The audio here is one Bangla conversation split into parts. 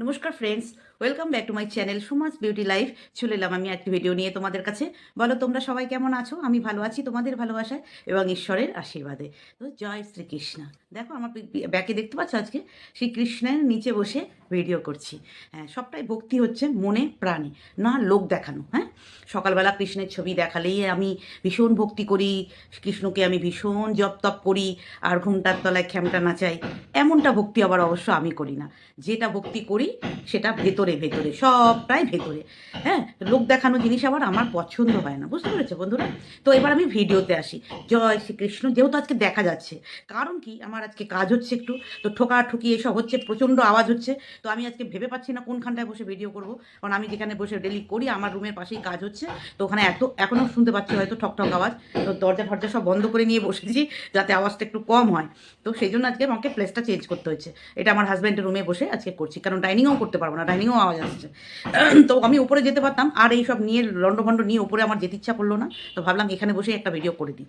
নমস্কার friends welcome back to my channel Sumas beauty life চলে এলাম আমি একটি ভিডিও নিয়ে তোমাদের কাছে। বলো, তোমরা সবাই কেমন আছো? আমি ভালো আছি তোমাদের ভালোবাসায় এবং ঈশ্বরের আশীর্বাদে। তো জয় শ্রীকৃষ্ণ। দেখো, আমার ব্যাকে দেখতে পাচ্ছ আজকে? শ্রীকৃষ্ণের নিচে বসে ভিডিও করছি। হ্যাঁ সবটাই ভক্তি হচ্ছে মনে, প্রাণে, না লোক দেখানো হ্যাঁ? সকালবেলা কৃষ্ণের ছবি দেখালেই আমি ভীষণ ভক্তি করি, কৃষ্ণকে আমি ভীষণ জপ তপ করি, আর ঘুমটার তলায় খ্যামটা নাচাই। এমনটা ভক্তি আবার অবশ্য আমি করি না। যেটা ভক্তি করি সেটা ভেতরে ভেতরে সবটাই ভেতরে। হ্যাঁ লোক দেখানো জিনিস আবার আমার পছন্দ হয় না, বুঝতে পেরেছ বন্ধুরা? তো এবার আমি ভিডিওতে আসি। জয় শ্রীকৃষ্ণ, যেহেতু আজকে দেখা যাচ্ছে, কারণ কি? আমার আজকে কাজ হচ্ছে একটু, তো ঠোকা ঠুকি এসব হচ্ছে, প্রচণ্ড আওয়াজ হচ্ছে, তো আমি আজকে ভেবে পাচ্ছি না কোনখানটায় বসে ভিডিও করব, কারণ আমি যেখানে বসে ডেলি করি, আমার রুমের পাশেই কাজ হচ্ছে, তো ওখানে এত, এখনও শুনতে পাচ্ছি হয়তো ঠক ঠক আওয়াজ, তো দরজা ফরজা সব বন্ধ করে নিয়ে বসেছি, যাতে আওয়াজটা একটু কম হয়। তো সেই জন্য আজকে আমাকে প্লেসটা চেঞ্জ করতে হয়েছে। এটা আমার হাজব্যান্ডের রুমে বসে আজকে করছি, কারণ ডাইনিংও করতে পারব না ডাইনিংও আওয়াজ আসছে। তো আমি উপরে যেতে পারতাম, আর এই সব নিয়ে লন্ডভন্ড নিয়ে উপরে আমার যেতে ইচ্ছা করল না, তো ভাবলাম এখানে বসে একটা ভিডিও করে দিই।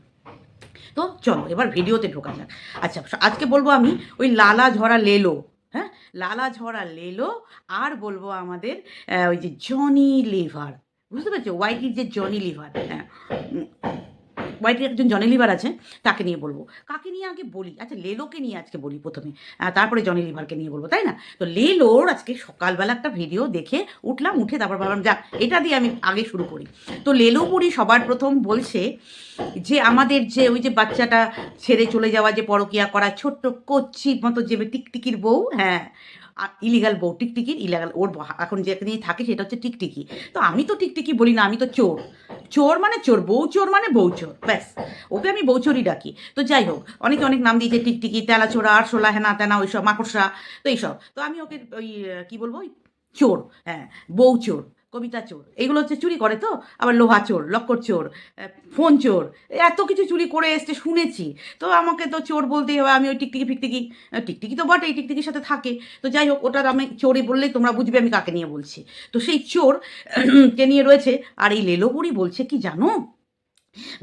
তো চলো, এবার ভিডিওতে ঢোকা যাক। আচ্ছা আজকে বলব আমি ওই লালা ঝরা লেলো হ্যাঁ? লালা ঝরা লেলো, আর বলব আমাদের ওই যে জনি লিভার বুঝতে পেরেছ? ওয়াইটির যে জনি লিভার হ্যাঁ। ওয়াইটির একজন জনি লিভার আছে, তাকে নিয়ে বলব। কাকে নিয়ে আগে বলি? আচ্ছা লেলোকে নিয়ে আজকে বলি প্রথমে। তারপরে জনি লিভারকে নিয়ে বলব, তাই না? তো লেলোর আজকে সকালবেলা একটা ভিডিও দেখে উঠলাম, উঠে তারপর ভাবলাম, যাক, এটা দিয়ে আমি আগে শুরু করি। তো লেলো বুড়ি সবার প্রথম বলছে যে, আমাদের যে ওই যে বাচ্চাটা ছেড়ে চলে যাওয়া যে পরকিয়া করা, ছোট্ট কচ্ছি মতো যে টিকটিকির বউ হ্যাঁ ইলিগাল বউ টিকটিকির ইলিগাল ওর এখন যেখানে থাকে সেটা হচ্ছে টিকটিকি। তো আমি তো টিকটিকি বলি না, আমি তো চোর। চোর মানে চোর, বউ চোর মানে বউ চোর, ব্যাস। ওকে আমি বউ চোরই ডাকি। তো যাই হোক, অনেকে অনেক নাম দিয়েছে টিকটিকি, তেলা চোরা, আরশোলা, হেনা তেনা, ওইসব, মাকড়সা, তো এইসব। তো আমি ওকে ওই, কী বলব, ওই চোর হ্যাঁ বউ চোর। কবিতা চোর। এগুলো হচ্ছে চুরি করে তো? আবার লোহা চোর, লক্কর চোর ফোন চোর, এত কিছু চুরি করে এসছে, শুনেছি। তো আমাকে তো চোর বলতেই হবে, আমি ওই টিকটিকি ফিকটিকি টিকটিকি তো বটে এই টিকটিকির সাথে থাকে। তো যাই হোক ওটার আমি চোরে বললেই তোমরা বুঝবে, আমি কাকে নিয়ে বলছি। তো সেই চোর কে নিয়ে রয়েছে? আর এই লেলোপুরি বলছে কি জানো?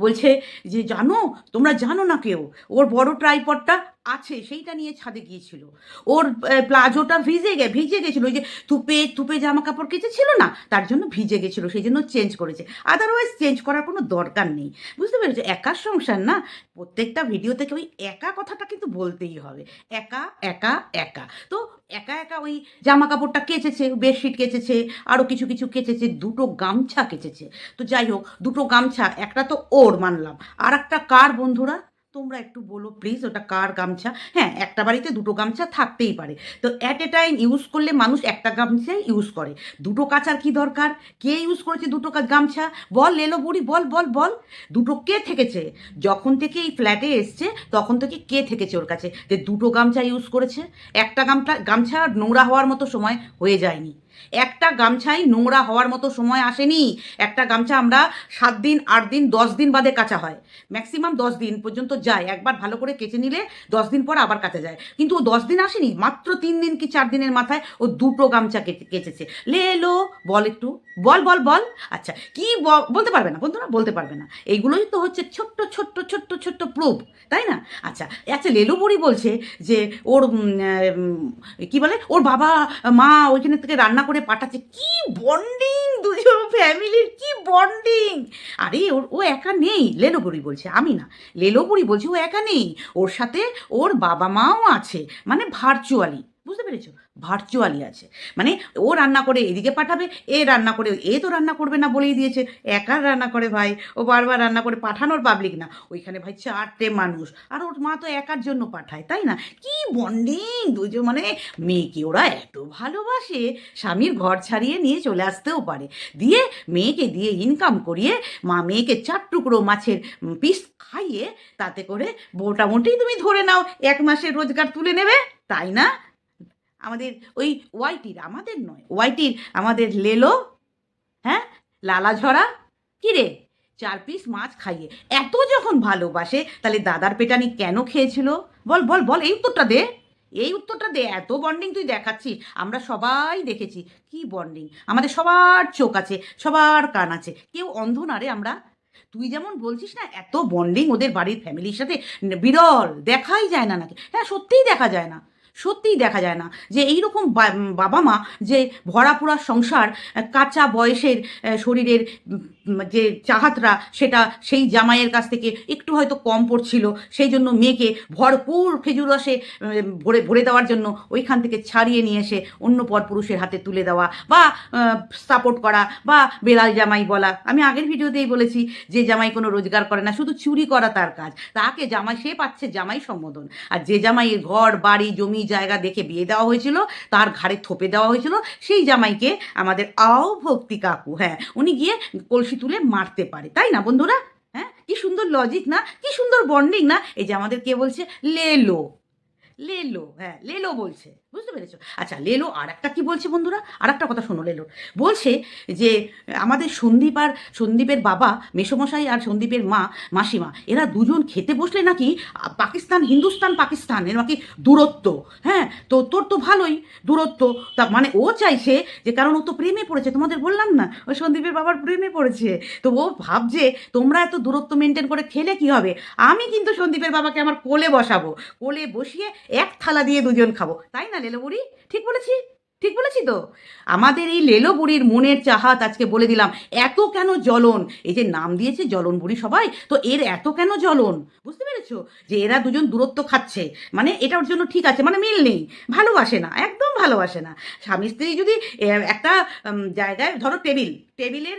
বলছে যে, জানো, তোমরা জানো না কেউ? ওর বড় ট্রাইপডটা আছে, সেইটা নিয়ে ছাদে গিয়েছিল। ওর প্লাজোটা ভিজে গে, ভিজে গেছিল। ওই যে তুপে তুপে জামা কাপড় কেচেছিল না, তার জন্য ভিজে গেছিল, সেই জন্য চেঞ্জ করেছে। আদারওয়াইজ চেঞ্জ করার কোনো দরকার নেই। বুঝতে পেরেছ? একার সংসার না? প্রত্যেকটা ভিডিও থেকে ওই একা কথাটা কিন্তু বলতেই হবে। একা একা একা। তো একা একা ওই জামা কাপড়টা কেচেছে বেডশিট কেচেছে আরও কিছু কিছু কেচেছে, দুটো গামছা কেচেছে। তো যাই হোক, দুটো গামছা, একটা তো ওর মানলাম। আর একটা কার বন্ধুরা? তোমরা একটু বলো প্লিজ ওটা কার গামছা? হ্যাঁ একটা বাড়িতে দুটো গামছা থাকতেই পারে। তো অ্যাট এ টাইম ইউজ করলে মানুষ একটা গামছাই ইউজ করে। দুটো কাচার কি দরকার? কে ইউজ করেছে দুটো গামছা? বল, লেলো বুড়ি, বল বল বল। দুটো কে থেকেছে? যখন থেকে এই ফ্ল্যাটে এসছে, তখন থেকে কে থেকেছে ওর কাছে? যে দুটো গামছা ইউজ করেছে। একটা গামছা গামছা নোংরা হওয়ার মতো সময় হয়ে যায়নি। একটা গামছাই নোংরা হওয়ার মতো সময় আসেনি। একটা গামছা আমরা সাত দিন, আট দিন, দশ দিন বাদে কাচা হয়। ম্যাক্সিমাম দশ দিন পর্যন্ত যায়। একবার ভালো করে কেচে নিলে দশ দিন পর আবার কাচা যায়। কিন্তু ও দশ দিন আসেনি, মাত্র তিন দিন কি চার দিনের মাথায় ও দুটো গামছা কেচেছে। লে এলো বল একটু। বল বল বল। আচ্ছা কি বলতে পারবে না বন্ধুরা, বলতে পারবে না। এইগুলোই তো হচ্ছে ছোট্ট ছোট্ট ছোট্ট ছোট্ট প্রুফ, তাই না? আচ্ছা আচ্ছা লেলু বুড়ি বলছে যে ওর কি বলে? ওর বাবা, মা ওইখানে থেকে রান্না করে পাঠাচ্ছে। কি বন্ডিং দুজন ফ্যামিলির, কি বন্ডিং আরে, ওর, ও একা নেই লেলো বুড়ি বলছে, আমি না। লেলোপুরি বলছে, ও একা নেই। ওর সাথে ওর বাবা মাও আছে মানে ভার্চুয়ালি বুঝতে পেরেছ? ভার্চুয়ালি আছে। মানে ও রান্না করে এদিকে পাঠাবে, এ রান্না করে, এ তো রান্না করবে না বলেই দিয়েছে। একা রান্না করে ভাই, ও বারবার রান্না করে, পাঠানোর পাবলিক না। ওইখানে ভাই চারটে মানুষ, আর ওর মা তো একার জন্য পাঠায়, তাই না? কি বন্ডিং দুজন মানে মেয়েকে ওরা এত ভালোবাসে, স্বামীর ঘর ছাড়িয়ে নিয়ে চলে আসতেও পারে। দিয়ে মেয়েকে দিয়ে ইনকাম করিয়ে মা মেয়েকে চার টুকরো মাছের পিস খাইয়ে তাতে করে মোটামুটি তুমি ধরে নাও, এক মাসের রোজগার তুলে নেবে, তাই না? আমাদের ওই ওয়াইটির আমাদের নয় ওয়াইটির আমাদের লেলো হ্যাঁ? লালা ঝরা, কি রে? চার পিস মাছ খাইয়ে। এত যখন ভালোবাসে, তাহলে দাদার পেটানি কেন খেয়েছিল? বল বল বল, এই উত্তরটা দে। এই উত্তরটা দে, এত বন্ডিং তুই দেখাচ্ছিস। আমরা সবাই দেখেছি, কি বন্ডিং আমাদের সবার চোখ আছে, সবার কান আছে। কেউ অন্ধ না রে আমরা। তুই যেমন বলছিস না, এত বন্ডিং ওদের বাড়ির ফ্যামিলির সাথে, বিরল, দেখাই যায় না নাকি? হ্যাঁ সত্যিই দেখা যায় না। সত্যিই দেখা যায় না যে এইরকম বা- বাবা মা যে ভরাপুরা সংসার কাঁচা বয়সের শরীরের যে চাহাতরা, সেটা সেই জামাইয়ের কাছ থেকে একটু হয়তো কম পড়ছিল। সেই জন্য মেয়েকে ভরপুর খেজুর রসে ভরে ভরে দেওয়ার জন্য ওইখান থেকে ছাড়িয়ে নিয়ে এসে অন্য পরপুরুষের হাতে তুলে দেওয়া বা সাপোর্ট করা বা বেড়াল জামাই বলা। আমি আগের ভিডিওতেই বলেছি যে জামাই কোনো রোজগার করে না, শুধু চুরি করা তার কাজ। তাকে জামাই, সে পাচ্ছে জামাই সম্বোধন। আর যে জামাইয়ের ঘর, বাড়ি, জমি, জায়গা দেখে বিয়ে দেওয়া হয়েছিল, তার ঘাড়ে থোপে দেওয়া হয়েছিল, সেই জামাইকে আমাদের আও ভক্তি কাকু হ্যাঁ উনি গিয়ে কলসি তুলে মারতে পারে, তাই না বন্ধুরা? হ্যাঁ? কি সুন্দর লজিক না? কি সুন্দর বন্ডিং না? এই যে আমাদের কে বলছে? লেলো। লেলো হ্যাঁ লেলো বলছে। বুঝতে পেরেছ? আচ্ছা লেলো আর একটা কি বলছে বন্ধুরা? আর একটা কথা শোনো, লেলো। বলছে যে, আমাদের সন্দীপ আর সন্দীপের বাবা, মেসমশাই আর সন্দীপের মা, মাসিমা, এরা দুজন খেতে বসলে নাকি পাকিস্তান, হিন্দুস্তান পাকিস্তান এর নাকি দূরত্ব? হ্যাঁ তো তোর তো ভালোই দূরত্ব। তা মানে ও চাইছে যে, কারণ ও তো প্রেমে পড়েছে, তোমাদের বললাম না, ও সন্দীপের বাবার প্রেমে পড়েছে। তো ও ভাবছে, তোমরা এত দূরত্ব মেনটেন করে খেলে কি হবে? আমি কিন্তু সন্দীপের বাবাকে আমার কোলে বসাবো, কোলে বসিয়ে এক থালা দিয়ে দুজন খাব, তাই না লেলো বুড়ি? ঠিক বলেছি? ঠিক বলেছি তো? আমাদের এই লেলো বুড়ির মনের চাহাত আজকে বলে দিলাম, এত কেন জ্বলন? এই যে নাম দিয়েছে জ্বলন বুড়ি সবাই, তো এর এত কেন জ্বলন? বুঝতে পেরেছ? যে এরা দুজন দূরত্ব খাচ্ছে মানে এটার জন্য ঠিক আছে মানে মিল নেই, ভালোবাসে না, একদম ভালোবাসে না। স্বামী স্ত্রী যদি একটা জায়গায়, ধরো টেবিল টেবিলের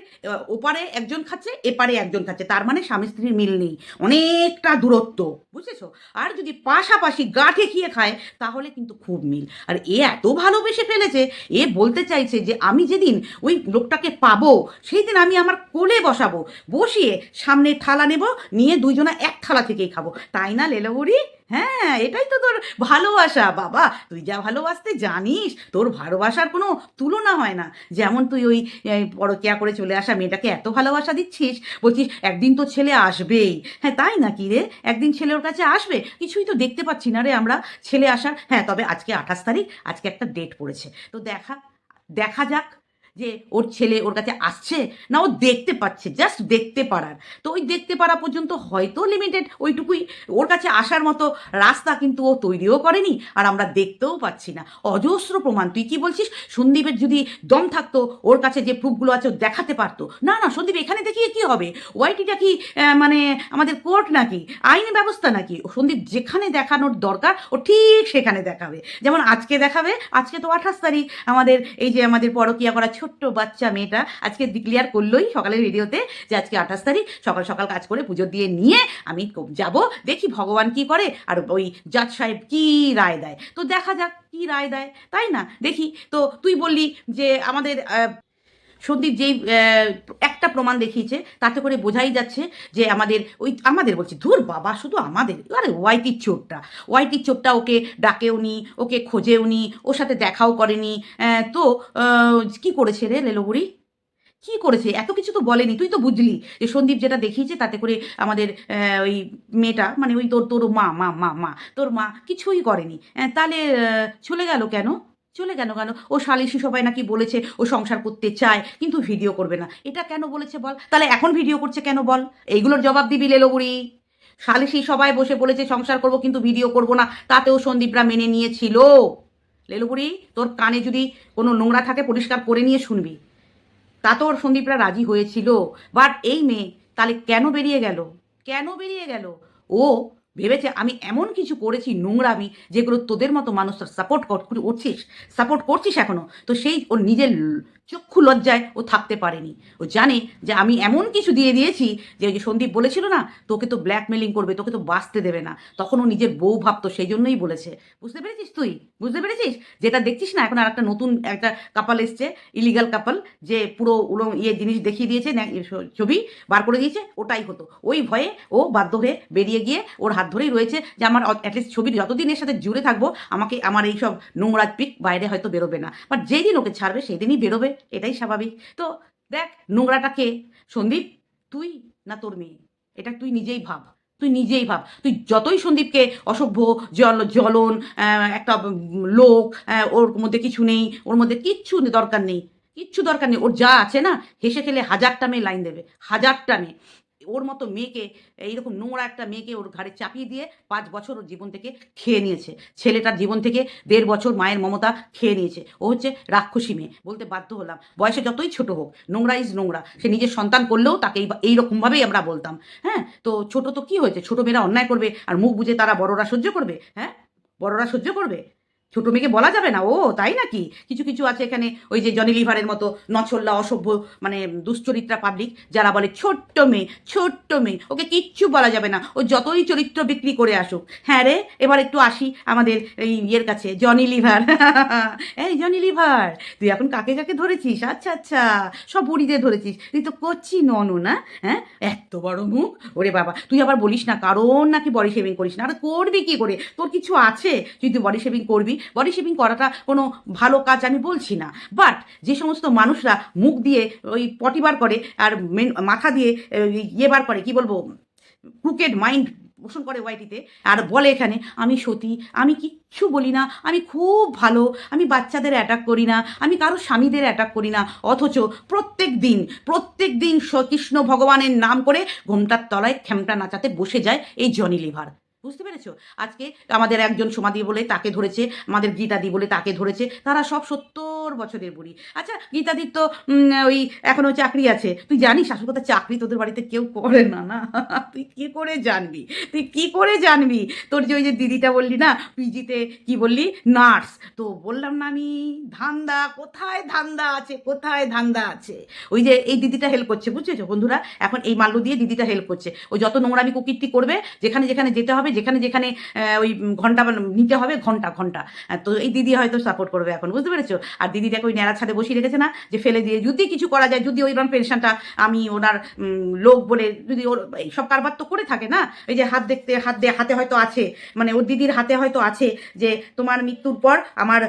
ওপারে একজন খাচ্ছে এপারে একজন খাচ্ছে। তার মানে স্বামী স্ত্রীর মিল নেই। অনেকটা দূরত্ব বুঝেছ? আর যদি পাশাপাশি গা ঠেকিয়ে খায় তাহলে কিন্তু খুব মিল। আর এ এত ভালোবেসে ফেলেছে এ বলতে চাইছে যে আমি যেদিন ওই লোকটাকে পাবো সেই দিন আমি আমার কোলে বসাবো বসিয়ে সামনে থালা নেব নিয়ে দুইজনা এক থালা থেকেই খাব। তাই না লেলোবুড়ি? হ্যাঁ এটাই তো তোর ভালোবাসা। বাবা তুই যা ভালোবাসতে জানিস তোর ভালোবাসার কোনো তুলনা হয় না। যেমন তুই ওই এই, পরকিয়া করে চলে আসা মেয়েটাকে এত ভালোবাসা দিচ্ছিস? বলছিস, একদিন তো ছেলে আসবেই। হ্যাঁ তাই নাকি রে? একদিন ছেলে ওর কাছে আসবে? কিছুই তো দেখতে পাচ্ছি না রে আমরা। ছেলে আসার হ্যাঁ তবে আজকে আঠাশ তারিখ, আজকে একটা ডেট পড়েছে। তো দেখা দেখা যাক। যে ওর ছেলে ওর কাছে আসছে, না ও দেখতে পাচ্ছে জাস্ট দেখতে পারার। তো ওই দেখতে পারা পর্যন্ত হয়তো লিমিটেড ওইটুকুই ওর কাছে আসার মতো রাস্তা কিন্তু ও তৈরিও করেনি আর আমরা দেখতেও পাচ্ছি না। অজস্র প্রমাণ, তুই কি বলছিস? সন্দীপের যদি দম থাকতো, ওর কাছে যে প্রুফগুলো আছে ও দেখাতে পারতো। না না, সন্দীপ, এখানে দেখিয়ে কি হবে? ওয়াইটিটা কি মানে আমাদের কোর্ট নাকি? আইনি ব্যবস্থা নাকি? সন্দীপ, যেখানে দেখানোর দরকার, ও ঠিক সেখানে দেখাবে। যেমন আজকে দেখাবে, আজকে তো আঠাশ তারিখ, আমাদের এই যে আমাদের পরকিয়া করা ছোট্ট বাচ্চা মেয়েটা আজকে ডিক্লিয়ার করলোই সকালের রেডিওতে যে আজকে আঠাশ তারিখ, সকাল সকাল কাজ করে পুজো দিয়ে নিয়ে আমি যাব, দেখি ভগবান কি করে আর ওই জাজ সাহেব কি রায় দেয়। তো দেখা যাক কি রায় দেয়, তাই না? দেখি। তো তুই বললি যে আমাদের সন্দীপ যেই একটা প্রমাণ দেখিয়েছে, তাতে করে বোঝাই যাচ্ছে যে আমাদের ওই, আমাদের বলছি, ধুর বাবা, শুধু আমাদের, আরে ওয়াইটির চোরটা ওয়াইটির চোরটা ওকে ডাকেও নি, ওকে খোঁজেও নি, ওর সাথে দেখাও করেনি তো কি করেছে রে লেলোবুড়ি? কি করেছে? এত কিছু তো বলেনি, তুই তো বুঝলি যে সন্দীপ যেটা দেখিয়েছে, তাতে করে আমাদের ওই মেয়েটা মানে ওই তোর তোর মা মা মা মা, তোর মা কিছুই করেনি। তাহলে চলে গেল কেন? চলে কেন কেন? ও সালিশি সবাই নাকি বলেছে ও সংসার করতে চায়, কিন্তু ভিডিও করবে না। এটা কেন বলেছে বল? তাহলে এখন ভিডিও করছে কেন বল? এইগুলোর জবাব দিবি লেলোবুড়ি। সালিশি সবাই বসে বলেছে সংসার করব, কিন্তু ভিডিও করব না। তাতেও সন্দীপরা মেনে নিয়েছিল। লেলোবুড়ি, তোর কানে যদি কোনো নোংরা থাকে, পরিষ্কার করে নিয়ে শুনবি। তাতেও ওর সন্দীপরা রাজি হয়েছিল। বাট এই মেয়ে তাহলে কেন বেরিয়ে গেল? কেন বেরিয়ে গেল? ও ভেবেছে আমি এমন কিছু করেছি নোংরামি যেগুলো তোদের মতো মানুষ সাপোর্ট করছিস সাপোর্ট করছিস এখনও তো সেই ওর নিজের চক্ষু লজ্জায় ও থাকতে পারেনি। ও জানে যে আমি এমন কিছু দিয়ে দিয়েছি যে ওই যে সন্দীপ বলেছিল না, তোকে তো ব্ল্যাকমেলিং করবে, তোকে তো বাঁচতে দেবে না। তখন ও নিজের বউ ভাবতো, সেই জন্যই বলেছে। বুঝতে পেরেছিস তুই? বুঝতে পেরেছিস? যেটা দেখছিস না, এখন আর একটা নতুন, একটা কাপাল এসছে ইলিগাল কাপাল যে পুরো উলো ইয়ে জিনিস দেখিয়ে দিয়েছে ন্যা- ছবি বার করে দিয়েছে, ওটাই হতো। ওই ভয়ে ও বাধ্য হয়ে বেরিয়ে গিয়ে ওর হাত ধরেই রয়েছে যে আমার অ্যাটলিস্ট ছবি যতদিন এর সাথে জুড়ে থাকব, আমাকে আমার এই সব নোংরা পিক বাইরে হয়তো বেরোবে না। বাট যেই দিন ওকে ছাড়বে, সেই দিনই বেরোবে। এটাই স্বাভাবিক। তো দেখ, নোংরাটা কে? সন্দীপ, তুই না তোর মেয়ে? এটা তুই নিজেই ভাব, তুই নিজেই ভাব। তুই যতই সন্দীপকে অসভ্য, জল, জ্বলন একটা লোক ওর মধ্যে কিছু নেই, ওর মধ্যে কিচ্ছু দরকার নেই, কিচ্ছু দরকার নেই। ওর যা আছে না, হেসে খেলে হাজারটা মেয়ে লাইন দেবে, হাজারটা মেয়ে। ওর মতো মেয়েকে এইরকম নোংরা একটা মেয়েকে ওর ঘাড়ে চাপিয়ে দিয়ে পাঁচ বছর ওর জীবন থেকে খেয়ে নিয়েছে। ছেলেটার জীবন থেকে দেড় বছর মায়ের মমতা খেয়ে নিয়েছে। ও হচ্ছে রাক্ষসী মেয়ে বলতে বাধ্য হলাম। বয়সে যতই ছোট হোক, নোংরা ইজ নোংরা। সে নিজের সন্তান করলেও তাকে এই- এইরকমভাবেই আমরা বলতাম। হ্যাঁ? তো ছোট তো কি হয়েছে? ছোট মেয়েরা অন্যায় করবে আর মুখ বুঝে তারা বড়রা সহ্য করবে? হ্যাঁ? বড়রা সহ্য করবে? ছোট মেয়েকে বলা যাবে না? ও, তাই নাকি? কিছু কিছু আছে এখানে, ওই যে জনি লিভারের মতো নছল্লা, অসভ্য মানে দুশ্চরিত্রা পাবলিক যারা বলে ছোট্ট মেয়ে ছোট্ট মেয়ে, ওকে কিচ্ছু বলা যাবে না। ও যতই চরিত্র বিক্রি করে আসুক। হ্যাঁ রে, এবার একটু আসি আমাদের এই ইয়ের কাছে জনি লিভার এই জনি লিভার তুই এখন কাকে কাকে ধরেছিস? আচ্ছা আচ্ছা সব বুড়িদের ধরেছিস। তুই তো করছি ননু না? হ্যাঁ? এত বড় মুখ? ওরে বাবা, তুই আবার বলিস না, কারণ নাকি বডি শেভিং করিস না? আর করবি কি করে? তোর কিছু আছে? তুই তুই বডি শেভিং করবি বডি শেভিং করাটা কোনো ভালো কাজ আমি বলছি না। বাট যে সমস্ত মানুষরা মুখ দিয়ে ওই পটি বার করে আর মাথা দিয়ে ইয়ে বার করে, কি বলব ক্রুকেড মাইন্ড পোষণ করে ওয়াইটিতে আর বলে এখানে, আমি সতী, আমি কিচ্ছু বলি না, আমি খুব ভালো, আমি বাচ্চাদের অ্যাটাক করি না, আমি কারও স্বামীদের অ্যাটাক করি না, অথচ প্রত্যেক দিন প্রত্যেক দিন কৃষ্ণ ভগবানের নাম করে ঘোমটার তলায় খেমটা নাচাতে বসে যায় এই জনি লিভার। বুঝতে পেরেছ? আজকে আমাদের একজন সমাধি বলে তাকে ধরেছে, আমাদের গীতাদি বলে তাকে ধরেছে, তারা সব সত্তর বছরের বুড়ি। আচ্ছা গীতাদির তো ওই এখনও চাকরি আছে। তুই জানিস আসল কথা, চাকরি তোদের বাড়িতে কেউ করে না না? তুই কি করে জানবি? তুই কি করে জানবি? তোর যে ওই যে দিদিটা বললি না, পিজিতে কি বললি? নার্স। তো বললাম না আমি ধান্দা, কোথায় ধান্দা আছে, কোথায় ধান্দা আছে? ওই যে এই দিদিটা হেল্প করছে, বুঝেছ বন্ধুরা? এখন এই মাল্লু দিয়ে দিদিটা হেল্প করছে। ও যত নোংরামি কুকীর্তি করবে, যেখানে যেখানে যেতে হবে, যেখানে যেখানে ওই ঘণ্টা নিতে হবে, ঘণ্টা ঘণ্টা। তো এই দিদি হয়তো সাপোর্ট করবে এখন, বুঝতে পেরেছ? আর দিদিটাকে ওই ন্যাড়া ছাদে বসিয়ে রেখেছে না, যে ফেলে দিয়ে যদি কিছু করা যায়, যদি ওই পেনশনটা আমি ওনার লোক বলে যদি ওর সব কারবার তো করে থাকে না? এই যে হাত দেখতে, হাত দিয়ে, হাতে হয়তো আছে মানে ওর দিদির হাতে হয়তো আছে যে তোমার মৃত্যুর পর আমার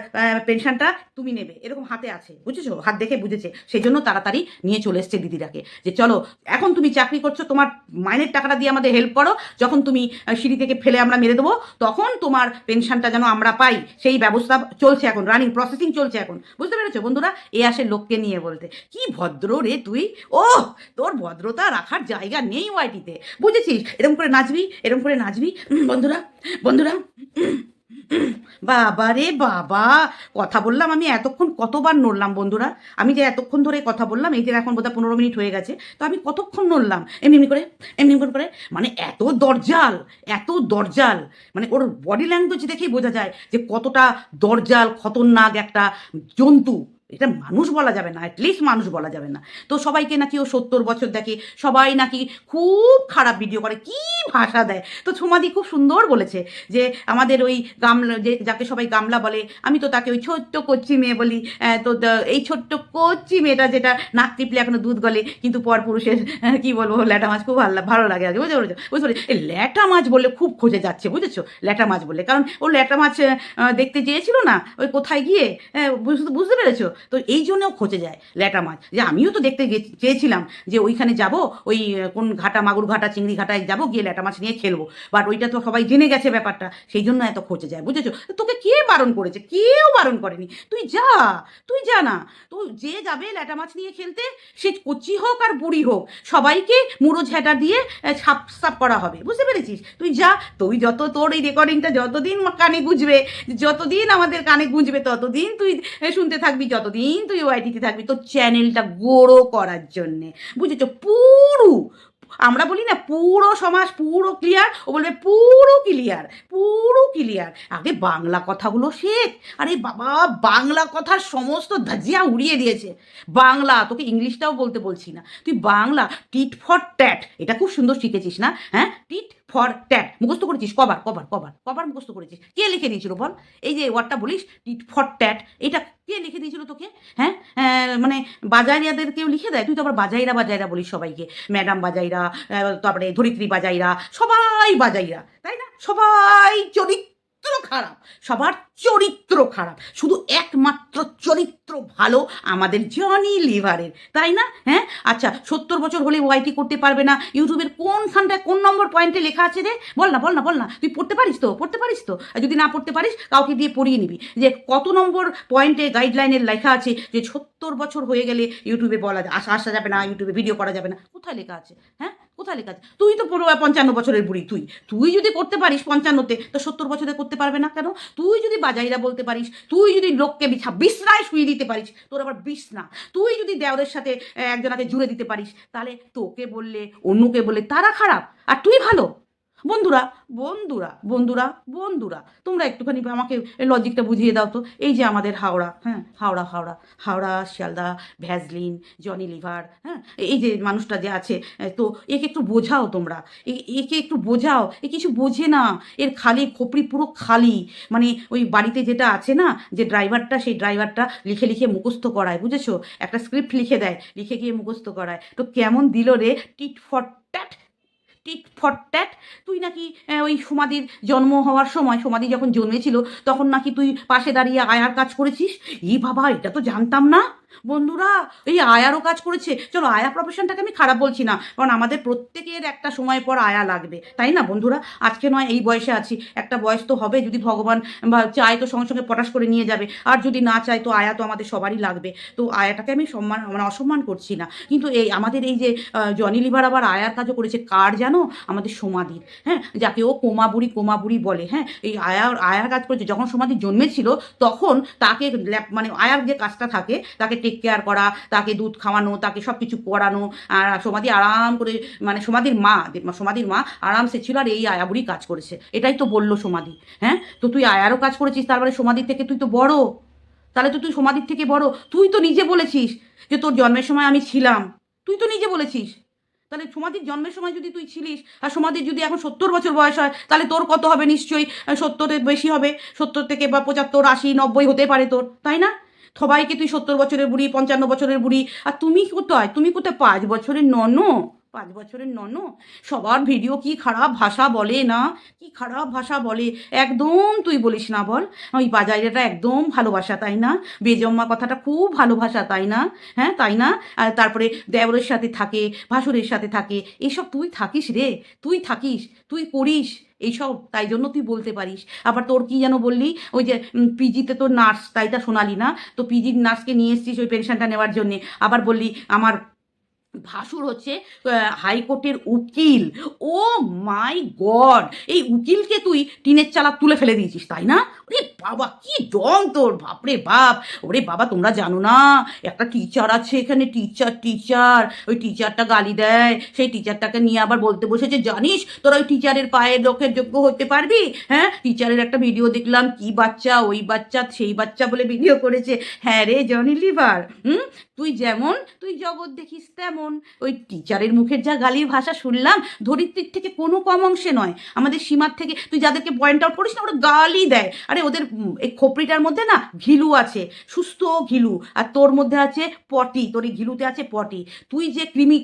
পেনশনটা তুমি নেবে, এরকম হাতে আছে, বুঝেছ? হাত দেখে বুঝেছে, সেই জন্য তাড়াতাড়ি নিয়ে চলে এসছে দিদিটাকে, যে চলো, এখন তুমি চাকরি করছ, তোমার মাইনের টাকাটা দিয়ে আমাদের হেল্প করো, যখন তুমি সিঁড়ি থেকে ফেলে আমরা মেরে দেবো, তখন তোমার পেনশনটা যেন আমরা পাই, সেই ব্যবস্থা চলছে এখন রানিং প্রসেসিং চলছে এখন বুঝতে পেরেছ বন্ধুরা? এ আসে লোককে নিয়ে বলতে। কি ভদ্র রে তুই? ও তোর ভদ্রতা রাখার জায়গা নেই ওয়াইটিতে। বুঝেছিস? এরম করে নাচবি, এরম করে নাচবি। বন্ধুরা বন্ধুরা বাবা রে বাবা, কথা বললাম আমি এতক্ষণ কতবার নড়লাম বন্ধুরা? আমি যে এতক্ষণ ধরে কথা বললাম, এই যে এখন বোধহয় পনেরো মিনিট হয়ে গেছে, তো আমি কতক্ষণ নড়লাম? এমনি এমনি করে, এমনি এমনি করে মানে এত দরজাল এত দরজাল মানে ওর বডি ল্যাঙ্গুয়েজ দেখেই বোঝা যায় যে কতটা দরজাল, খতরনাক একটা জন্তু। এটা মানুষ বলা যাবে না অ্যাটলিস্ট মানুষ বলা যাবে না। তো সবাইকে নাকি ও সত্তর বছর দেখে, সবাই নাকি খুব খারাপ ভিডিও করে, কি ভাষা দেয়? তো সমাধি খুব সুন্দর বলেছে যে আমাদের ওই গামলা, যে যাকে সবাই গামলা বলে, আমি তো তাকে ওই ছোট্ট কচ্ছি মেয়ে বলি তো এই ছোট্ট কচ্ছি মেয়েটা যেটা নাক টিপলে এখনও দুধ গলে, কিন্তু পর পুরুষের কি বলব, ল্যাটা মাছ খুব ভালো ভালো লাগে আগে বুঝতে পেরেছ? বুঝতে পেরেছ? এই ল্যাটা মাছ বললে খুব খোঁজে যাচ্ছে, বুঝেছ? ল্যাটা মাছ বললে, কারণ ও ল্যাটা মাছ দেখতে চেয়েছিল না, ওই কোথায় গিয়ে বুঝতে বুঝতে পেরেছ? তো এই জন্যও খোঁজে যায় ল্যাটা মাছ। যে আমিও তো দেখতে চেয়েছিলাম যে ওইখানে যাব, ওই কোন ঘাটা, মাগুর ঘাটা, চিংড়ি ঘাটায় যাব, গিয়ে ল্যাটা মাছ নিয়ে খেলব। বাট ওইটা তো সবাই জেনে গেছে ব্যাপারটা, সেই জন্য এত খোঁজে যায়, বুঝেছ? তোকে কে বারণ করেছে? কেউ বারণ করেনি। তুই যা তুই যা না তুই যে যাবে ল্যাটা মাছ নিয়ে খেলতে, সে কচি হোক আর বুড়ি হোক, সবাইকে মুড়ো ঝেঁটা দিয়ে ছাপ সাপ করা হবে, বুঝতে পেরেছিস? তুই যা, তুই যত তোর এই রেকর্ডিংটা যতদিন কানে গুঁজবে, যতদিন আমাদের কানে গুঁজবে, ততদিন তুই শুনতে থাকবি যতদিন তুই ওয়াইটিতে থাকবি, তোর চ্যানেলটা গোড়ো করার জন্যে। বুঝেছ? পুরু! আমরা বলি না পুরো সমাজ, পুরো ক্লিয়ার ও বলবে পুরো ক্লিয়ার পুরো ক্লিয়ার আগে বাংলা কথাগুলো শেখ। আরে বাবা, বাংলা কথার সমস্ত ধাজিয়া উড়িয়ে দিয়েছে। বাংলা, তোকে ইংলিশটাও বলতে বলছি না। তুই বাংলা টিট ফর ট্যাট এটা খুব সুন্দর শিখেছিস না? হ্যাঁ? টিট ফর ট্যাট মুখস্থ করেছিস? কবার কবার কবার কবার মুখস্থ করেছিস। কে লিখে দিয়েছিল বল? এই যে ওয়ার্ডটা বলিস টিট ফর ট্যাট এটা কে লিখে দিয়েছিল তোকে? হ্যাঁ? মানে বাজাইরাদের কেউ লিখে দেয়? তুই তো আবার বাজাইরা বাজাইরা বলিস সবাইকে। ম্যাডাম বাজাইরা তারপরে ধরিত্রী বাজাইরা, সবাই বাজাইরা, তাই না? সবাই চরিত্র খারাপ। সবার চরিত্র খারাপ। শুধু একমাত্র চরিত্র ভালো আমাদের জনি লিভারের তাই না? হ্যাঁ? আচ্ছা সত্তর বছর হলে ওয়াইটি করতে পারবে না ইউটিউবের কোনখানটায় কোন নম্বর পয়েন্টে লেখা আছে রে? বল না বল না বল না, তুই পড়তে পারিস তো, পড়তে পারিস তো? যদি না পড়তে পারিস, কাউকে দিয়ে পড়িয়ে নিবি। যে কত নম্বর পয়েন্টে গাইডলাইনের লেখা আছে, যে সত্তর বছর হয়ে গেলে ইউটিউবে বলা আসা আসা যাবে না ইউটিউবে ভিডিও করা যাবে না। কোথায় লেখা আছে? হ্যাঁ? কোথায় লেখা আছে? তুই তো পুরো পঞ্চান্ন বছরের বুড়ি, তুই। তুই যদি করতে পারিস পঞ্চান্নতে, তো সত্তর বছরে করতে পারবে না কেন? তুই যদি বাজাইরা বলতে পারিস, তুই যদি লোককে বিছা বিছনায় শুয়ে দিতে পারিস। তোর আবার বিছনা। তুই যদি দেওরের সাথে একজনাকে জুড়ে দিতে পারিস, তাহলে তোকে বললে, অন্যকে বললে তারা খারাপ। আর তুই ভালো। বন্ধুরা বন্ধুরা বন্ধুরা বন্ধুরা, তোমরা একটুখানি আমাকে লজিকটা বুঝিয়ে দাও তো। এই যে আমাদের হাওড়া হ্যাঁ হাওড়া হাওড়া হাওড়া, শিয়ালদা ভ্যাজলিন জনি লিভার হ্যাঁ এই যে মানুষটা যে আছে তো একে একটু বোঝাও তোমরা। একে একটু বোঝাও, এ কিছু বোঝে না, এর খালি খোপড়ি পুরো খালি। মানে ওই বাড়িতে যেটা আছে না, যে ড্রাইভারটা, সেই ড্রাইভারটা লিখে লিখে মুখস্থ করায়, বুঝেছ? একটা স্ক্রিপ্ট লিখে দেয়, লিখে, গিয়ে মুখস্থ করায়। তো কেমন দিল রে tit for tat tit for tat, তুই নাকি ওই সমাধির জন্ম হওয়ার সময় সমাধি যখন জন্মেছিল, তখন নাকি তুই পাশে দাঁড়িয়ে আয়ার কাজ করেছিস? ই বাবা, এটা তো জানতাম না। বন্ধুরা, এই আয়ারও কাজ করেছে। চলো, আয়া প্রফেশনটাকে আমি খারাপ বলছি না, কারণ আমাদের প্রত্যেকের একটা সময় পর আয়া লাগবে, তাই না বন্ধুরা? আজকে নয়, এই বয়সে আছি, একটা বয়স তো হবে যদি ভগবান বা চায় তো সঙ্গে সঙ্গে পটাশ করে নিয়ে যাবে, আর যদি না চায় তো আয়া তো আমাদের সবারই লাগবে। তো আয়াটাকে আমি সম্মান মানে অসম্মান করছি না। কিন্তু এই আমাদের এই যে জনি লিভার আবার আয়ার কাজও করেছে, কার জানো? আমাদের সমাধির হ্যাঁ? যাকে ও কোমাবুড়ি কোমাবুড়ি বলে হ্যাঁ? এই আয়ার আয়ার কাজ করেছে, যখন সমাধি জন্মেছিল, তখন তাকে মানে আয়ার যে কাজটা থাকে, তাকে টেক কেয়ার করা, তাকে দুধ খাওয়ানো, তাকে সব কিছু করানো আর সমাধি আরাম করে মানে সমাধির মা সমাধির মা আরামসে ছিল আর এই আয়াবুড়ি কাজ করেছে। এটাই তো বলল সমাধি হ্যাঁ? তো তুই আয়ারও কাজ করেছিস, তারপরে সমাধির থেকে তুই তো বড়। তাহলে তো তুই সমাধির থেকে বড়। তুই তো নিজে বলেছিস যে তোর জন্মের সময় আমি ছিলাম। তুই তো নিজে বলেছিস। তাহলে সমাধির জন্মের সময় যদি তুই ছিলিস, আর সমাধির যদি এখন সত্তর বছর বয়স হয়, তাহলে তোর কত হবে নিশ্চয়ই? সত্তরের বেশি হবে, সত্তর থেকে বা পঁচাত্তর, আশি, নব্বই হতে পারে তোর, তাই না? সবাইকে তুই সত্তর বছরের বুড়ি, পঞ্চান্ন বছরের বুড়ি, আর তুমি কোথায়? তুমি কোথায়? পাঁচ বছরের নন। পাঁচ বছরের নন। সবার ভিডিও কি খারাপ ভাষা বলে না? কি খারাপ ভাষা বলে? একদম তুই বলিস না বল। ওই বাজাইরাটা একদম ভালোবাসা, তাই না? বেজম্মা কথাটা খুব ভালোবাসা তাই না? হ্যাঁ তাই না? আর তারপরে দেবরের সাথে থাকে, ভাসুরের সাথে থাকে। এসব তুই থাকিস রে? তুই থাকিস, তুই করিস। এইসব, তাই জন্য তুই বলতে পারিস। আবার তোর কি যেন বললি, ওই যে পিজিতে তোর নার্স, তাই তা শোনালি না? তো পিজির নার্সকে নিয়ে এসছিস ওই পেনশনটা নেওয়ার জন্যে। আবার বললি, আমার ভাসুর হচ্ছে হাইকোর্টের উকিল। Oh my god! এই উকিলকে তুই টিনের চালা তুলে ফেলে দিয়েছিস, তাই না? ওরে বাবা, কি দম তোর, বাপরে বাপ! ওরে বাবা, তোমরা জানো না, একটা টিচার আছে এখানে টিচার টিচার ওই টিচারটা গালি দেয়, সেই টিচারটাকে নিয়ে আবার বলতে বসেছে, জানিস, তোরা ওই টিচারের পায়ের লোকের যোগ্য হতে পারবি? হ্যাঁ টিচারের একটা ভিডিও দেখলাম, কি বাচ্চা, ওই বাচ্চা, সেই বাচ্চা বলে ভিডিও করেছে। হ্যাঁ রে জনি লিভার হুম? তুই যেমন, তুই জগৎ দেখিস তেমন। ওই টিচারের মুখের যা গালির ভাষা শুনলাম, ধরিত্রীর থেকে কোনো কম অংশে নয়। আমাদের সীমার থেকে, তুই যাদেরকে পয়েন্ট আউট করিস না, ওরা গালি দেয়। আরে ওদের এই খোপড়িটার মধ্যে না ঘিলু আছে, সুস্থ ঘিলু। আর তোর মধ্যে আছে পটি, তোর এই ঘিলুতে আছে পটি। তুই যে ক্রিমি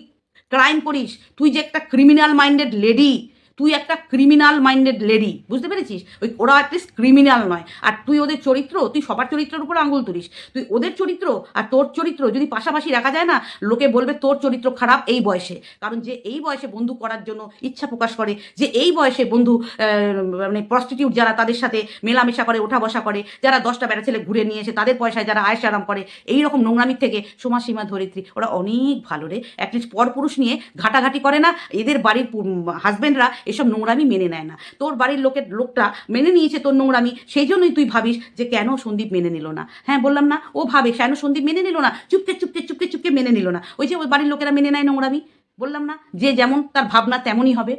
ক্রাইম করিস, তুই যে একটা ক্রিমিনাল মাইন্ডেড লেডি তুই একটা ক্রিমিনাল মাইন্ডেড লেডি বুঝতে পেরেছিস? ওই ওরা অ্যাটলিস্ট ক্রিমিনাল নয়। আর তুই ওদের চরিত্র, তুই সবার চরিত্রের উপর আঙুল তুলিস। তুই ওদের চরিত্র আর তোর চরিত্র যদি পাশাপাশি রাখা যায় না, লোকে বলবে তোর চরিত্র খারাপ এই বয়সে। কারণ যে এই বয়সে বন্ধু করার জন্য ইচ্ছা প্রকাশ করে, যে এই বয়সে বন্ধু মানে প্রস্টিটিউট যারা তাদের সাথে মেলামেশা করে ওঠা বসা করে, যারা দশটা বেড়া ছেলে ঘুরে নিয়ে এসে তাদের পয়সায় যারা আয়স আরাম করে এই রকম নোংরামির থেকে সমাজসীমা ধরিত্রী, ওরা অনেক ভালো রে। অ্যাটলিস্ট পরপুরুষ নিয়ে ঘাটাঘাটি করে না। এদের বাড়ির হাজবেন্ডরা এসব নোংরামি মেনে নেয় না। তোর বাড়ির লোকের, লোকটা মেনে নিয়েছে তোর নোংরামি সেই জন্যই তুই ভাবিস যে কেন সন্দীপ মেনে নিল না। হ্যাঁ বললাম না, ও ভাবে কেন সন্দীপ মেনে নিল না? চুপকে চুপকে চুপকে চুপকে মেনে নিল না। ওই যে ওই বাড়ির লোকেরা মেনে নেয় নোংরামি। বললাম না, যে যেমন তার ভাবনা তেমনই হবে।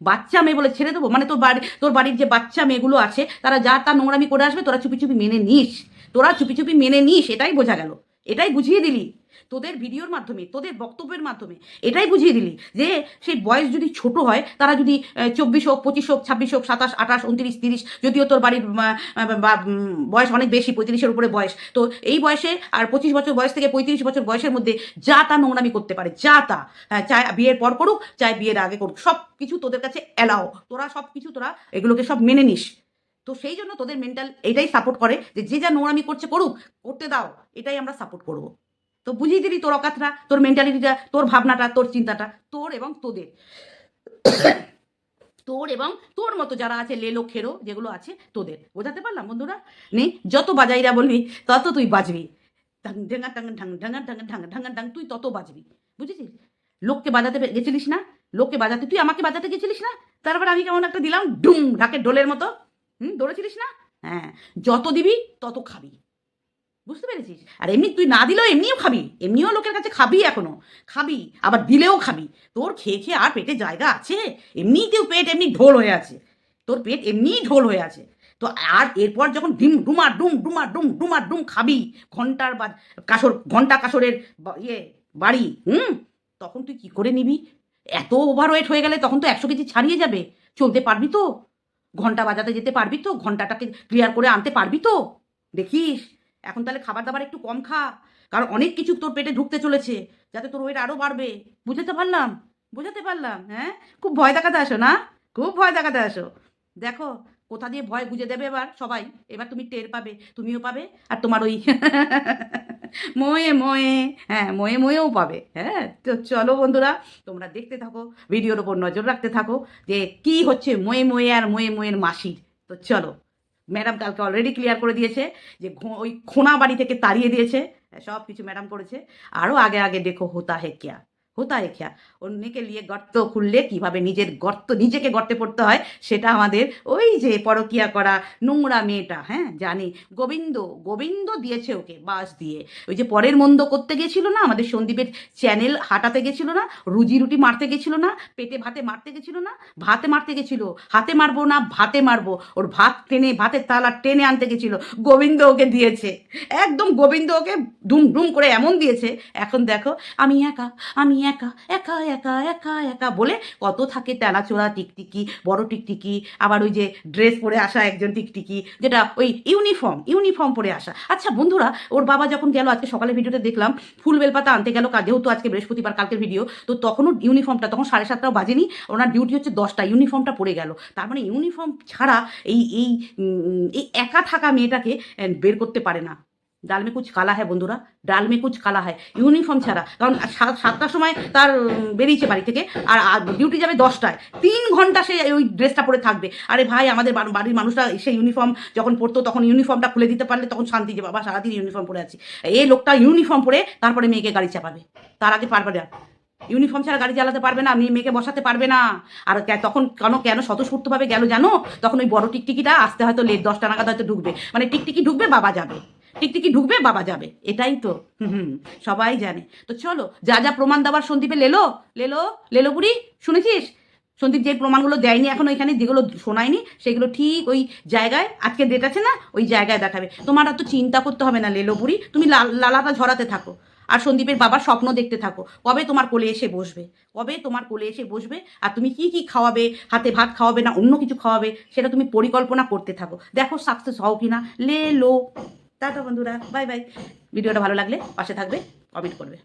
বাচ্চা মেয়ে বলে ছেড়ে দেবো? মানে তোর বাড়ি, তোর বাড়ির যে বাচ্চা মেয়েগুলো আছে, তারা যা তার নোংরামি করে আসবে, তোরা চুপি চুপি মেনে নিস। তোরা চুপি চুপি মেনে নিস, এটাই বোঝা গেল। এটাই বুঝিয়ে দিলি। তোদের ভিডিওর মাধ্যমে তোদের বক্তব্যের মাধ্যমে এটাই বুঝিয়ে দিলি যে সেই বয়স যদি ছোট হয় তারা যদি চব্বিশ হোক পঁচিশ হোক ছাব্বিশ হোক সাতাশ আঠাশ উনত্রিশ তিরিশ যদিও তোর বাড়ির বয়স অনেক বেশি পঁয়ত্রিশের উপরে বয়স তো এই বয়সে আর পঁচিশ বছর বয়স থেকে পঁয়ত্রিশ বছর বয়সের মধ্যে যা তা নোংরামি করতে পারে যা তা হ্যাঁ, চায় বিয়ের পর করুক চায় বিয়ের আগে করুক সব কিছু তোদের কাছে অ্যালাও তোরা সব কিছু তোরা এগুলোকে সব মেনে নিস। তো সেই জন্য তোদের মেন্টাল এটাই সাপোর্ট করে যে যে যা নোংরামি করছে করুক, করতে দাও, এটাই আমরা সাপোর্ট করব। তো বুঝিয়ে দিলি তোর অকাতটা তোর মেন্টালিটিটা তোর ভাবনাটা, তোর চিন্তাটা, তোর এবং তোদের। তোর এবং তোর মতো যারা আছে, লেলো, খেরো, যেগুলো আছে, তোদের। বোঝাতে পারলাম বন্ধুরা? নেই? যত বাজাইরা বলবি তত তুই বাজবি ঢেঙ্গা টাং, ঢাং ঢাঙ্গা ঢাঙ্গা ঢাং তুই তত বাজবি বুঝেছিস? লোককে বাজাতে গেছিলিস না? লোককে বাজাতে, তুই আমাকে বাজাতে গেছিলিস না? তারপর আমি কেমন একটা দিলাম, ডুম, ঢাকের ডোলের মতো। হুম দৌড়েছিলিস না? হ্যাঁ। যত দিবি তত খাবি। বুঝতে পেরেছিস? আর এমনি তুই না দিলেও এমনিও খাবি। এমনিও লোকের কাছে খাবি এখনও। খাবি আবার দিলেও খাবি। তোর খেয়ে খেয়ে আর পেটে জায়গা আছে? এমনিতেও পেট এমনি ঢোল হয়ে আছে। তোর পেট এমনিই ঢোল হয়ে আছে। তো আর এরপর যখন ডিম ডুমা ডুম ডুমা ডুম ডুমা ডুম খাবি ঘণ্টার বা কাসর ঘণ্টা কাসরের ইয়ে বাড়ি হুম? তখন তুই কি করে নিবি? এত ওভারওয়েট হয়ে গেলে তখন তো একশো কেজি ছাড়িয়ে যাবে। চলতে পারবি তো? ঘণ্টা বাজাতে যেতে পারবি তো? ঘন্টাটাকে ক্লিয়ার করে আনতে পারবি তো? দেখিস। এখন তাহলে খাবার দাবার একটু কম খা। কারণ অনেক কিছু তোর পেটে ঢুকতে চলেছে। যাতে তোর ওয়েট আরও বাড়বে। বুঝাতে পারলাম? বুঝাতে পারলাম হ্যাঁ? খুব ভয় দেখাতে আসো না? খুব ভয় দেখাতে আসো। দেখো কোথা দিয়ে ভয় বুঝে দেবে এবার সবাই? এবার তুমি টের পাবে, তুমিও পাবে আর তোমার ওই ময়ে ময়ে হ্যাঁ ময়ে ময়েও পাবে হ্যাঁ? তো চলো বন্ধুরা, তোমরা দেখতে থাকো, ভিডিওর ওপর নজর রাখতে থাকো যে কি হচ্ছে ময়ে ময়ে আর ময়ে ময়ের মাসির তো চলো, ম্যাডাম কালকে অলরেডি ক্লিয়ার করে দিয়েছে যে ওই খোনা বাড়ি থেকে তাড়িয়ে দিয়েছে সব কিছু ম্যাডাম করেছে। আরও আগে আগে দেখো হোতা হে ক্যা হোতা ক্যা অন্যকে নিয়ে গর্ত খুললে কীভাবে নিজের গর্ত নিজেকে গর্তে পড়তে হয়, সেটা আমাদের ওই যে পরকিয়া করা নোংরা মেয়েটা হ্যাঁ জানি? গোবিন্দ গোবিন্দ দিয়েছে ওকে বাস দিয়ে। ওই যে পরের মন্দ করতে গেছিল না? আমাদের সন্দীপের চ্যানেল হাঁটাতে গেছিল না? রুজি রুটি মারতে গেছিল না? পেটে ভাতে মারতে গেছিল না? ভাতে মারতে গেছিল। হাতে মারবো না, ভাতে মারবো। ওর ভাত টেনে, ভাতের তালা টেনে আনতে গেছিল। গোবিন্দ ওকে দিয়েছে। একদম গোবিন্দ ওকে ডুম ডুম করে এমন দিয়েছে। এখন দেখো, আমি একা, আমি একা একা একা একা একা বলে কত থাকে তেলাচোরা, টিকটিকি, বড় টিকটিকি, আবার ওই যে ড্রেস পরে আসা একজন টিকটিকি, যেটা ওই ইউনিফর্ম ইউনিফর্ম পরে আসা। আচ্ছা বন্ধুরা, ওর বাবা যখন গেল, আজকে সকালে ভিডিওতে দেখলাম, ফুল বেলপাতা আনতে গেল যেহেতু আজকে বৃহস্পতিবার, কালকের ভিডিও তো তখনও ইউনিফর্মটা, তখন সাড়ে সাতটাও বাজেনি, ওনার ডিউটি হচ্ছে দশটা, ইউনিফর্মটা পরে গেল। তার মানে ইউনিফর্ম ছাড়া এই এই একা থাকা মেয়েটাকে বের করতে পারে না। ডাল মে কুচ কালা হ্যাঁ বন্ধুরা? ডাল মে কুচ কালা হয় ইউনিফর্ম ছাড়া। কারণ সাত- সাতটার সময় তার বেরিয়েছে বাড়ি থেকে। আর ডিউটি যাবে দশটায়। তিন ঘণ্টা সে ওই ড্রেসটা পরে থাকবে। আরে ভাই, আমাদের বাড়ির মানুষরা সে ইউনিফর্ম যখন পরতো তখন ইউনিফর্মটা খুলে দিতে পারলে তখন শান্তি যে বাবা, সারাদিন ইউনিফর্ম পরে আছি। এই লোকটা ইউনিফর্ম পরে তারপরে মেয়েকে গাড়ি চাপাবে। তার আগে পারবে না। ইউনিফর্ম ছাড়া গাড়ি চালাতে পারবে না, মেয়ে, মেয়েকে বসাতে পারবে না। আর তখন কেন কেন স্বতঃস্ফূর্তভাবে গেল জানো? তখন ওই বড় টিকটিকিটা আসতে হয়তো লেট দশটা নাগাদ হয়তো ঢুকবে। মানে টিকটিকি ঢুকবে, বাবা যাবে। টিকটিকি ঢুকবে, বাবা যাবে। এটাই তো, হুম সবাই জানে। তো চলো, যা যা প্রমাণ দেওয়ার সন্দীপে লেলো লেলো লেলো বুড়ি, শুনেছিস? সন্দীপ যে প্রমাণগুলো দেয়নি এখন ওইখানে যেগুলো শোনায়নি, সেগুলো ঠিক ওই জায়গায়, আজকে ডেট আছে না, ওই জায়গায় দেখাবে। তোমার আর তো চিন্তা করতে হবে না, লেলো বুড়ি, তুমি লাল- লালাটা ঝরাতে থাকো। আর সন্দীপের বাবার স্বপ্ন দেখতে থাকো, কবে তোমার কোলে এসে বসবে? কবে তোমার কোলে এসে বসবে? আর তুমি কি কি খাওয়াবে? হাতে ভাত খাওয়াবে না, অন্য কিছু খাওয়াবে? সেটা তুমি পরিকল্পনা করতে থাকো। দেখো সাকসেস হও কি না লে লো টাটা বন্ধুরা বাই বাই। ভিডিওটা ভালো লাগলে পাশে থাকবে কমেন্ট করবে।